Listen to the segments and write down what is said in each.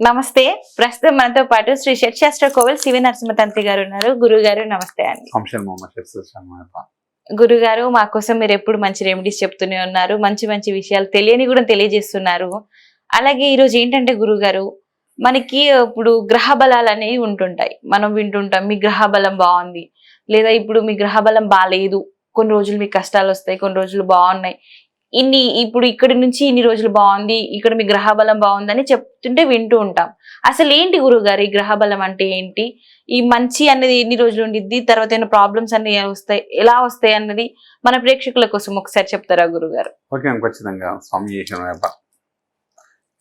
నమస్తే. ప్రస్తుతం మనతో పాటు శ్రీ షట్శాస్త్ర కోవెల్ శివ నరసింహతంత్రి గారు ఉన్నారు. గురువు గారు నమస్తే అండి. గురుగారు మా కోసం మీరు ఎప్పుడు మంచి రెమెడీస్ చెప్తూనే ఉన్నారు. మంచి మంచి విషయాలు తెలియని కూడా తెలియజేస్తున్నారు. అలాగే ఈరోజు ఏంటంటే గురుగారు మనకి ఇప్పుడు గ్రహ బలాలు అనేవి ఉంటుంటాయి. మనం వింటుంటాం మీ గ్రహ బలం బాగుంది. లేదా ఇప్పుడు మీ గ్రహ బలం బాగాలేదు కొన్ని రోజులు మీకు కష్టాలు వస్తాయి కొన్ని రోజులు బాగున్నాయి. ఇన్ని ఇప్పుడు ఇక్కడి నుంచి ఇన్ని రోజులు బాగుంది ఇక్కడ మీ గ్రహ బలం బాగుందని చెప్తుంటే వింటూ ఉంటాం. అసలు ఏంటి గురుగారు ఈ గ్రహ బలం అంటే ఏంటి? ఈ మంచి అన్నది ఎన్ని రోజులు ఉండిద్ది? తర్వాత ఏమైనా ప్రాబ్లమ్స్ అన్ని వస్తాయి ఎలా వస్తాయి అన్నది మన ప్రేక్షకుల కోసం ఒకసారి చెప్తారా గురుగారు ఓకే ఖచ్చితంగా. స్వామి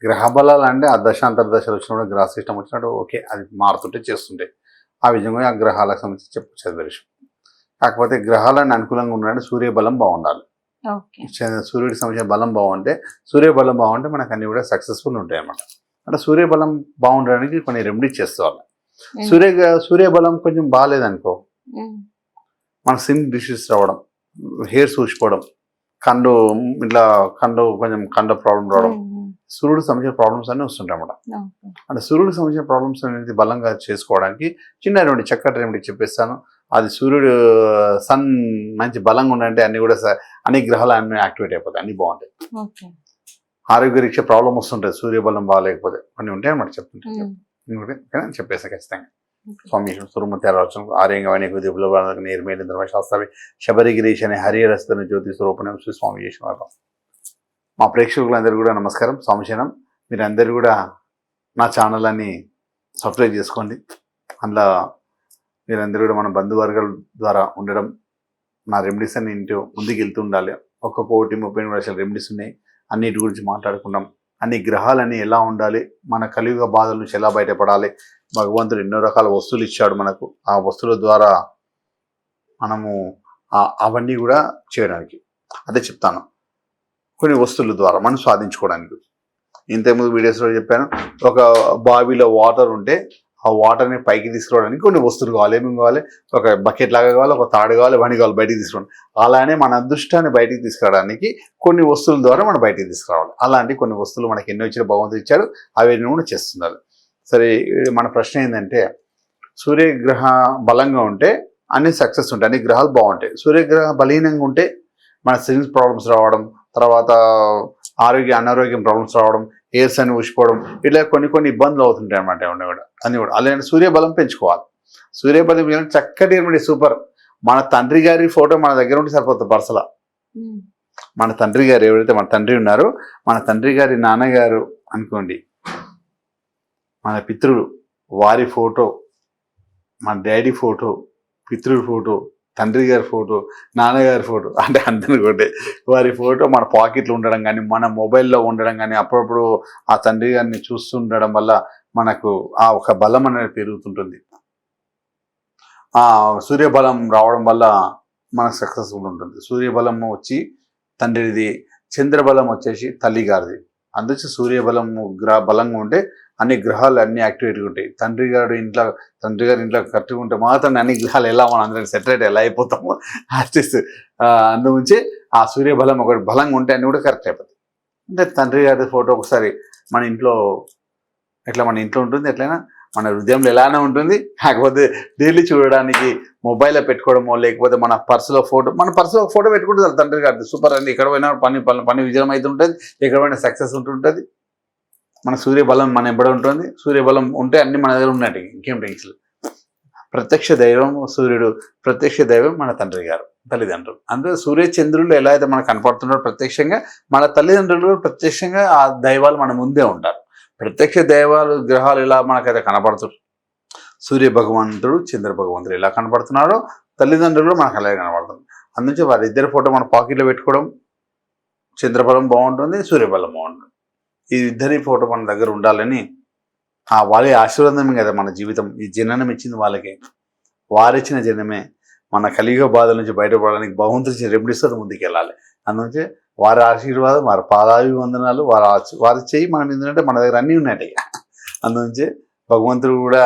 గ్రహబలాలు గ్రహ అంటే ఆ దశ అంతర్దశలు వచ్చినప్పుడు గ్రహ సిస్టమ్ వచ్చినప్పుడు ఓకే అది మారుతుంటే చేస్తుంటే ఆ విధంగా ఆ గ్రహాలకు సంబంధించి చెప్పచ్చు విషయం కాకపోతే గ్రహాలను అనుకూలంగా ఉండాలంటే సూర్య బలం బాగుండాలి. సూర్యుడికి సంబంధించిన బలం బాగుంటే సూర్య బలం బాగుంటే మనకు అన్ని కూడా సక్సెస్ఫుల్ ఉంటాయి అన్నమాట అంటే సూర్య బలం బాగుండడానికి కొన్ని రెమెడీ చేసుకోవాలి సూర్య సూర్య బలం కొంచెం బాగాలేదనుకో మన స్కిన్ డిసీజ్ రావడం హెయిర్ సూచిపోవడం కండు ఇట్లా కండు కొంచెం కండ ప్రాబ్లం రావడం సూర్యుడికి సంబంధించిన ప్రాబ్లమ్స్ అన్నీ వస్తుంటాయి అన్నమాట అంటే సూర్యుడికి సంబంధించిన ప్రాబ్లమ్స్ అనేది బలంగా చేసుకోవడానికి చిన్న రెమెడీ చక్కటి రెమెడీ చెప్పేస్తాను. అది సూర్యుడు సన్ మంచి బలంగా ఉండంటే అన్ని కూడా అన్ని గ్రహాలు అన్ని యాక్టివేట్ అయిపోతాయి అన్ని బాగుంటాయి. ఆరోగ్య రీత్యా ప్రాబ్లం వస్తుంటుంది సూర్యబలం బాగాలేకపోతే. కొన్ని ఉంటాయి అన్నమాట చెప్తుంటాయి? చెప్పేసా ఖచ్చితంగా. స్వామి సురుమతి ఆలోచన ఆర్యంగమైన దిపుల నేర్మేలి ధర్మశాస్త్రవి శబరిగిరీష్ అనే హరిహరస్తన జ్యోతి స్వరూపణం శ్రీ స్వామి చేసిన మా ప్రేక్షకులందరూ కూడా నమస్కారం. స్వామిశనం మీరందరూ కూడా నా ఛానల్ అని సబ్స్క్రైబ్ చేసుకోండి. అందులో మీరందరూ కూడా మన బంధువర్గాల ద్వారా ఉండడం నా రెమెడీస్ అన్ని ఇంటో ముందుకు వెళ్తూ ఉండాలి. ఒక్క కోటి ముప్పై ఎనిమిది లక్షల రెమెడీస్ ఉన్నాయి. అన్నిటి గురించి మాట్లాడుకున్నాం అన్ని గ్రహాలన్నీ ఎలా ఉండాలి? మన కలియుగ బాధల నుంచి ఎలా బయటపడాలి? భగవంతుడు ఎన్నో రకాల వస్తువులు ఇచ్చాడు మనకు. ఆ వస్తువుల ద్వారా మనము అవన్నీ కూడా చేయడానికి. అదే చెప్తాను. కొన్ని వస్తువుల ద్వారా మనం సాధించుకోవడానికి. ఇంతకుముందు వీడియోస్లో చెప్పాను. ఒక బావిలో వాటర్ ఉంటే ఆ వాటర్ని పైకి తీసుకురావడానికి కొన్ని వస్తువులు కావాలి. ఏమేమి కావాలి? ఒక బకెట్ లాగా కావాలి ఒక తాడు కావాలి వని కావాలి బయటికి తీసుకురావడం. అలానే మన అదృష్టాన్ని బయటికి తీసుకురావడానికి కొన్ని వస్తువుల ద్వారా మనం బయటికి తీసుకురావాలి. అలాంటి కొన్ని వస్తువులు మనకి ఎన్నో ఇచ్చిన భగవంతుడు ఇచ్చాడు అవన్నీ కూడా చేస్తున్నారు. సరే మన ప్రశ్న ఏంటంటే సూర్యగ్రహ బలంగా ఉంటే అన్ని సక్సెస్ ఉంటాయి అన్ని గ్రహాలు బాగుంటాయి. సూర్యగ్రహ బలహీనంగా ఉంటే మన సిన్స్ ప్రాబ్లమ్స్ రావడం తర్వాత ఆరోగ్య అనారోగ్యం ప్రాబ్లమ్స్ రావడం ఎయిర్స్ అని ఊసిపోవడం ఇట్లా కొన్ని కొన్ని ఇబ్బందులు అవుతుంటాయి అన్నమాట ఇవన్నీ కూడా. అన్ని కూడా. అలాంటి సూర్యబలం పెంచుకోవాలి. సూర్యబలం చక్కటి సూపర్. మన తండ్రి గారి ఫోటో మన దగ్గర ఉంటే సరిపోతుంది పర్సల. మన తండ్రి గారు ఎవరైతే మన తండ్రి ఉన్నారో మన తండ్రి గారి నాన్నగారు అనుకోండి మన పితృడు వారి ఫోటో మన డాడీ ఫోటో పితృడి ఫోటో తండ్రి గారి ఫోటో నాన్నగారి ఫోటో అంటే అందరిని కొట్టే. వారి ఫోటో మన పాకెట్లో ఉండడం కానీ మన మొబైల్లో ఉండడం కానీ అప్పుడప్పుడు ఆ తండ్రి గారిని చూస్తుండడం వల్ల మనకు ఆ ఒక బలం అనేది పెరుగుతుంటుంది. ఆ సూర్యబలం రావడం వల్ల మనకు సక్సెస్ఫుల్ ఉంటుంది. సూర్యబలం వచ్చి తండ్రిది చంద్రబలం వచ్చేసి తల్లి గారిది అందుకే సూర్యబలం గ్రా బలంగా ఉంటే అన్ని గ్రహాలు అన్ని యాక్టివేట్గా ఉంటాయి. తండ్రి గారు ఇంట్లో తండ్రి గారు ఇంట్లో కట్టుకుంటే మాత్రం అన్ని గ్రహాలు ఎలా మనం అందరం సెటరేట్ ఎలా అయిపోతామో ఆర్టిస్ట్ అందు ఆ సూర్యబలం ఒకటి బలంగా ఉంటే అన్ని కూడా కరెక్ట్ అయిపోతాయి. అంటే తండ్రి గారి ఫోటో ఒకసారి మన ఇంట్లో ఎట్లా మన ఇంట్లో ఉంటుంది ఎట్లయినా మన హృదయంలో ఎలానే ఉంటుంది. కాకపోతే డైలీ చూడడానికి మొబైల్లో పెట్టుకోవడమో లేకపోతే మన పర్సులో ఫోటో మన పర్సులో ఫోటో పెట్టుకుంటే తండ్రి గారి సూపర్ అండి. ఎక్కడ పోయినా పని పని పని విజయం అవుతుంటుంది ఎక్కడ పోయినా సక్సెస్ ఉంటుంటుంది. మన సూర్యబలం మన ఎంబడ ఉంటుంది. సూర్యబలం ఉంటే అన్ని మన దగ్గర ఉన్నట్టు ఇంకేం టెన్షన్ ప్రత్యక్ష దైవం సూర్యుడు ప్రత్యక్ష దైవం మన తండ్రి గారు తల్లిదండ్రులు. అందుకే సూర్య చంద్రులు ఎలా అయితే మనకు కనపడుతున్నారో ప్రత్యక్షంగా మన తల్లిదండ్రులు ప్రత్యక్షంగా ఆ దైవాలు మన ముందే ఉంటారు. ప్రత్యక్ష దైవాలు గ్రహాలు ఎలా మనకైతే కనపడుతుంది సూర్య భగవంతుడు చంద్ర భగవంతుడు ఎలా కనపడుతున్నాడో తల్లిదండ్రులు మనకు అలాగే కనపడుతుంది. అందుకే వారిద్దరి ఫోటో మన పాకెట్లో పెట్టుకోవడం చంద్రబలం బాగుంటుంది సూర్యబలం బాగుంటుంది. ఈ ఇద్దరి ఫోటో మన దగ్గర ఉండాలని ఆ వాళ్ళ ఆశీర్వాదమే కదా మన జీవితం. ఈ జననం ఇచ్చింది వాళ్ళకే. వారిచ్చిన జనమే మన కలియుగ బాధల నుంచి బయటపడడానికి భగవంతుడు ఇచ్చిన ముందుకెళ్ళాలి. ముందుకు వెళ్ళాలి అందుకే వారి ఆశీర్వాదం వారి పాదాభివందనాలు వారి వారి చేయి మనం ఎందుకంటే మన దగ్గర అన్నీ ఉన్నాయి అందునుంచి భగవంతుడు కూడా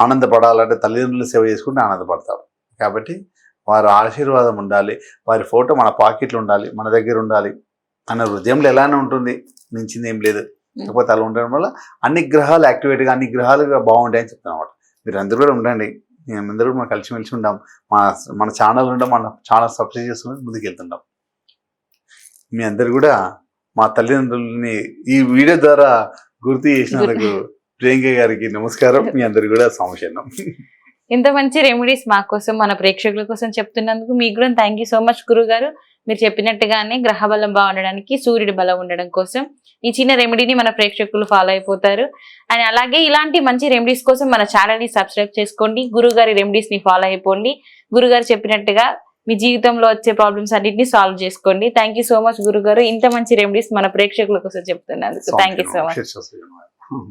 ఆనందపడాలంటే తల్లిదండ్రులు సేవ చేసుకుంటే ఆనందపడతారు కాబట్టి వారి ఆశీర్వాదం ఉండాలి. వారి ఫోటో మన పాకెట్లో ఉండాలి మన దగ్గర ఉండాలి అనే హృదయంలో ఎలానే ఉంటుంది. మించింది ఏం లేదు లేకపోతే అలా ఉండడం వల్ల అన్ని గ్రహాలు యాక్టివేట్గా అన్ని గ్రహాలుగా బాగుంటాయని చెప్తాను అనమాట మీరు అందరూ కూడా ఉండండి. అందరూ కూడా మనం కలిసిమెలిసి ఉంటాం మన మన ఛానల్ ఉంటాం మన ఛానల్ సబ్స్క్రైబ్ చేసుకుని ముందుకు వెళ్తుంటాం మీ అందరు కూడా మా తల్లిదండ్రులని ఈ వీడియో ద్వారా గుర్తు చేసినందుకు ప్రియాంక గారికి నమస్కారం. మీ అందరు కూడా సమస్యనం ఇంత మంచి రెమెడీస్ మా కోసం మన ప్రేక్షకుల కోసం చెప్తున్నందుకు మీకు కూడా థ్యాంక్ సో మచ్ గురువు గారు మీరు చెప్పినట్టుగానే గ్రహ బలం బాగుండడానికి సూర్యుడి బలం ఉండడం కోసం ఈ చిన్న రెమెడీని మన ప్రేక్షకులు ఫాలో అయిపోతారు. అండ్ అలాగే ఇలాంటి మంచి రెమెడీస్ కోసం మన ఛానల్ని సబ్స్క్రైబ్ చేసుకోండి. గురుగారి గారి ని ఫాలో అయిపోండి. గురుగారు చెప్పినట్టుగా మీ జీవితంలో వచ్చే ప్రాబ్లమ్స్ అన్నింటినీ సాల్వ్ చేసుకోండి. థ్యాంక్ యూ సో మచ్ గురుగారు. ఇంత మంచి రెమెడీస్ మన ప్రేక్షకుల కోసం చెప్తున్నందుకు. Thank you so much